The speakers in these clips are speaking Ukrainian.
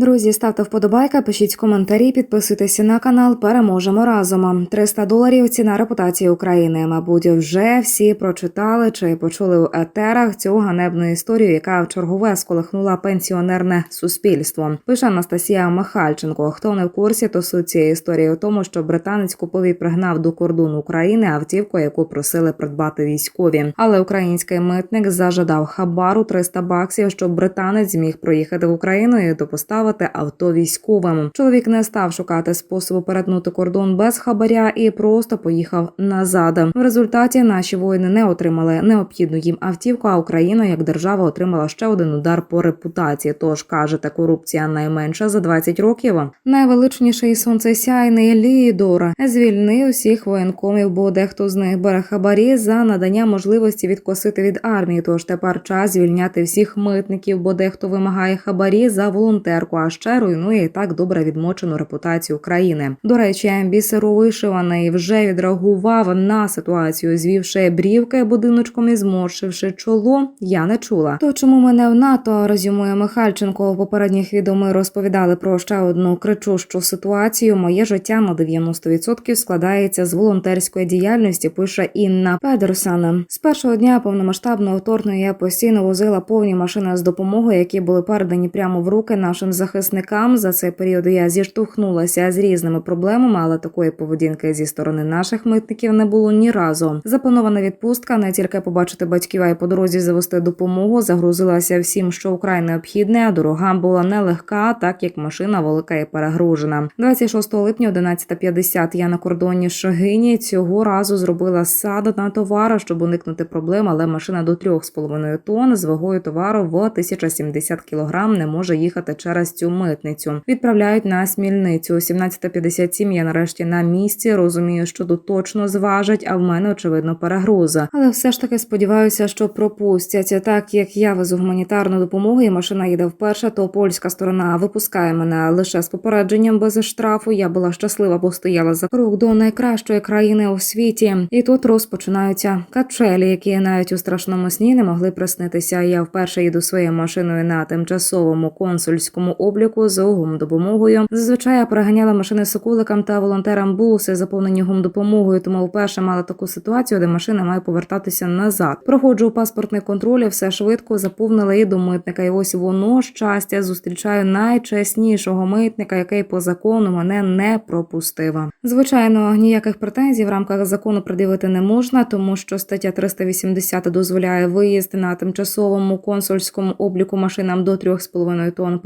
Друзі, ставте вподобайка, пишіть коментарі, підписуйтеся на канал. Переможемо разом. 300 доларів ціна репутації України. Мабуть, вже всі прочитали чи почули у етерах цю ганебну історію, яка в чергове сколихнула пенсіонерне суспільство. Пише Анастасія Михальченко. Хто не в курсі, то суть цієї історії у тому, що британець купив і пригнав до кордону України автівку, яку просили придбати військові. Але український митник зажадав хабару 300 баксів, щоб британець зміг проїхати в Україну і допоставити авто військовим. Чоловік не став шукати способу перетнути кордон без хабаря і просто поїхав назад. В результаті наші воїни не отримали необхідну їм автівку. А Україна як держава отримала ще один удар по репутації. Тож кажете, корупція найменша за 20 років. Найвеличніший сонцесяйний лідор звільнив усіх воєнкомів, бо дехто з них бере хабарі за надання можливості відкосити від армії. Тож тепер час звільняти всіх митників, бо дехто вимагає хабарі за волонтерку, а ще руйнує і так добре відмочену репутацію країни. До речі, бісеровишиваний вже відреагував на ситуацію, звівши брівки будиночком і зморшивши чоло. Я не чула. То чому мене в НАТО резюмує Михальченко? У попередніх відео ми розповідали про ще одну кричущу ситуацію. Моє життя на 90% складається з волонтерської діяльності. Пише Інна Педерсон. З першого дня повномасштабного вторгнення я постійно возила повні машини з допомогою, які були передані прямо в руки нашим захисникам. За цей період я зіштовхнулася з різними проблемами, але такої поведінки зі сторони наших митників не було ні разу. Запланована відпустка не тільки побачити батьків, а й по дорозі завести допомогу. Загрузилася всім, що украй необхідне. А дорога була нелегка, так як машина велика і перегружена. 26 липня, 11.50 Я на кордоні Шогині цього разу зробила сад на товару, щоб уникнути проблем, але машина до 3,5 тонн з вагою товару в 1070 кг не може їхати через цю митницю. Відправляють на смільницю. 17.57 Я нарешті на місці. Розумію, що тут точно зважать, а в мене очевидно перегруза. Але все ж таки сподіваюся, що пропустять. Так як я везу гуманітарну допомогу, і машина їде вперше, то польська сторона випускає мене лише з попередженням без штрафу. Я була щаслива, бо стояла за крок до найкращої країни у світі. І тут розпочинаються качелі, які навіть у страшному сні не могли приснитися. Я вперше їду своєю машиною на тимчасовому консульському обліку з гумдопомогою. Зазвичай я переганяла машини соколикам та волонтерам буси, заповнені гумдопомогою, тому вперше мала таку ситуацію, де машина має повертатися назад. Проходжу паспортний контроль, все швидко заповнила і до митника. І ось воно щастя зустрічаю найчеснішого митника, який по закону мене не пропустив. Звичайно, ніяких претензій в рамках закону пред'явити не можна, тому що стаття 380 дозволяє виїзд на тимчасовому консульському обліку машинам до 3,5 тонн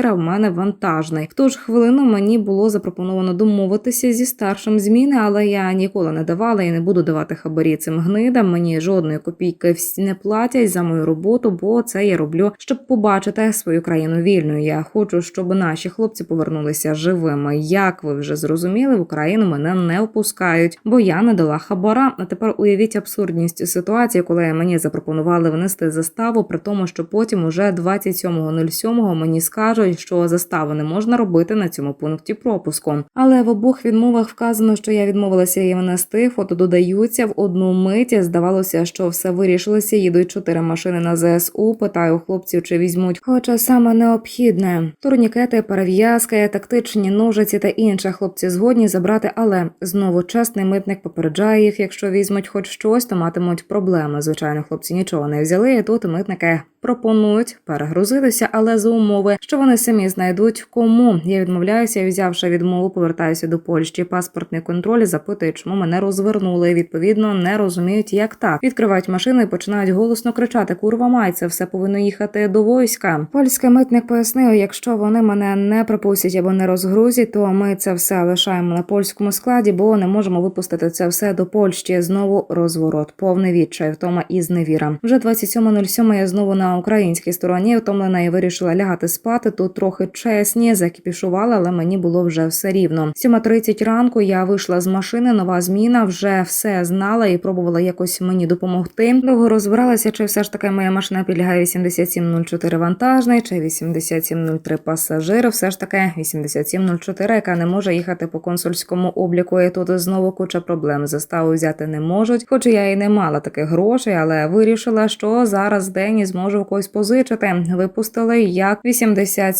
пасажира. В мене вантажний. В ту ж хвилину мені було запропоновано домовитися зі старшим зміни, але я ніколи не давала і не буду давати хабарі цим гнидам. Мені жодної копійки не платять за мою роботу, бо це я роблю, щоб побачити свою країну вільною. Я хочу, щоб наші хлопці повернулися живими. Як ви вже зрозуміли, в Україну мене не впускають, бо я не дала хабара. А тепер уявіть абсурдність ситуації, коли мені запропонували внести заставу, при тому, що потім уже 27.07 мені скажуть, що заставу не можна робити на цьому пункті пропуску. Але в обох відмовах вказано, що я відмовилася її внести. Фото додаються в одну мить. Здавалося, що все вирішилося. Їдуть чотири машини на ЗСУ. Питаю хлопців, чи візьмуть, хоча саме необхідне. Турнікети, перев'язки, тактичні ножиці та інше хлопці згодні забрати, але знову чесний митник попереджає їх, якщо візьмуть хоч щось, то матимуть проблеми. Звичайно, хлопці нічого не взяли. і Тут митники пропонують перегрузитися, але за умови, що вони самі знайдуть кому. Я відмовляюся, взявши відмову, повертаюся до Польщі. Паспортний контроль запитує, чому мене розвернули. Відповідно, не розуміють, як так. Відкривають машину і починають голосно кричати: Курва май, це все повинно їхати до війська. Польський митник пояснив, якщо вони мене не пропустять або не розгрузять, то ми це все лишаємо на польському складі, бо не можемо випустити це все до Польщі. Знову розворот, повний відчай, втома і зневіра. Вже 27.07 я знову на українській стороні втомлена і вирішила лягати спати. Тут трохи чесні, закіпішувала, але мені було вже все рівно. 7.30 ранку я вийшла з машини. Нова зміна вже все знала і пробувала якось мені допомогти. Довго розбиралася, чи все ж таки моя машина підлягає 8704 вантажний, чи 8703 пасажир. Все ж таки 8704, яка не може їхати по консульському обліку. І тут знову куча проблем. Заставу взяти не можуть. Хоч я і не мала таких грошей, але вирішила, що зараз день і зможу в когось позичити. Випустили як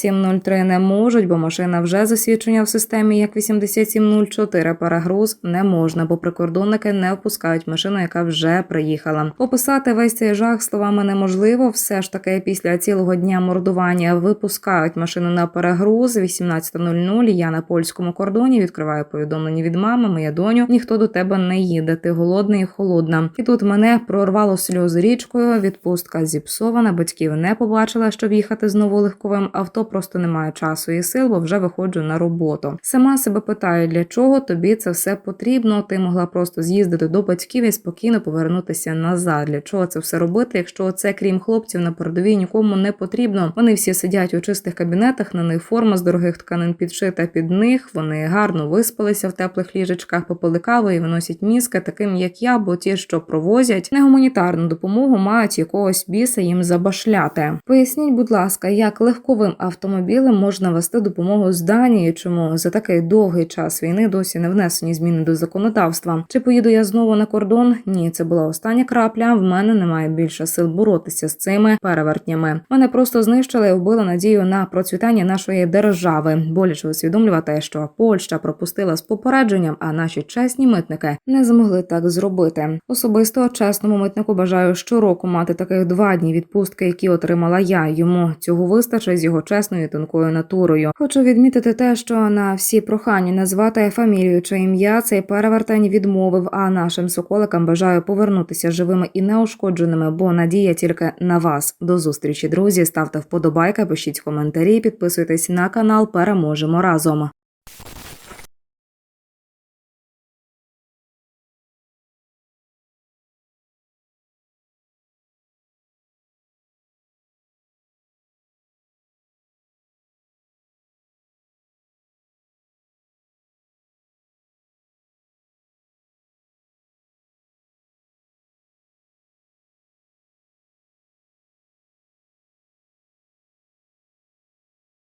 8703 не можуть, бо машина вже засвідчення в системі як 8704 перегруз не можна, бо прикордонники не впускають машину, яка вже приїхала. Описати весь цей жах словами неможливо. Все ж таки, після цілого дня мордування випускають машину на перегруз. 18.00 Я на польському кордоні відкриваю повідомлення від мами. Моя доню, ніхто до тебе не їде. Ти голодний і холодна. І тут мене прорвало сльози річкою. Відпустка зіпсована. Батьків не побачила, щоб їхати знову легковим авто. Просто немає часу і сил, бо вже виходжу на роботу. Сама себе питаю, для чого тобі це все потрібно? Ти могла просто з'їздити до батьків і спокійно повернутися назад. Для чого це все робити? Якщо це крім хлопців на передовій нікому не потрібно. Вони всі сидять у чистих кабінетах. На них форма з дорогих тканин підшита під них. Вони гарно виспалися в теплих ліжечках, попили кави і виносять мізки, таким як я, бо ті, що провозять не гуманітарну допомогу, мають якогось біса їм забашляти. Поясніть, будь ласка, як легковим автомобілем можна вести допомогу з Данії? Чому за такий довгий час війни досі не внесені зміни до законодавства? Чи поїду я знову на кордон? Ні, це була остання крапля. В мене немає більше сил боротися з цими перевертнями. Мене просто знищили і вбили надію на процвітання нашої держави. Боляче усвідомлювати, що Польща пропустила з попередженням, а наші чесні митники не змогли так зробити. Особисто чесному митнику бажаю щороку мати таких два дні відпустки, які отримала я. Йому цього вистачить з його чесною і тонкою натурою. Хочу відмітити те, що на всі прохання назвати фамілію чи ім'я цей перевертень відмовив. А нашим соколикам бажаю повернутися живими і неушкодженими, бо надія тільки на вас. До зустрічі, друзі. Ставте вподобайка, пишіть коментарі, підписуйтесь на канал. Переможемо разом.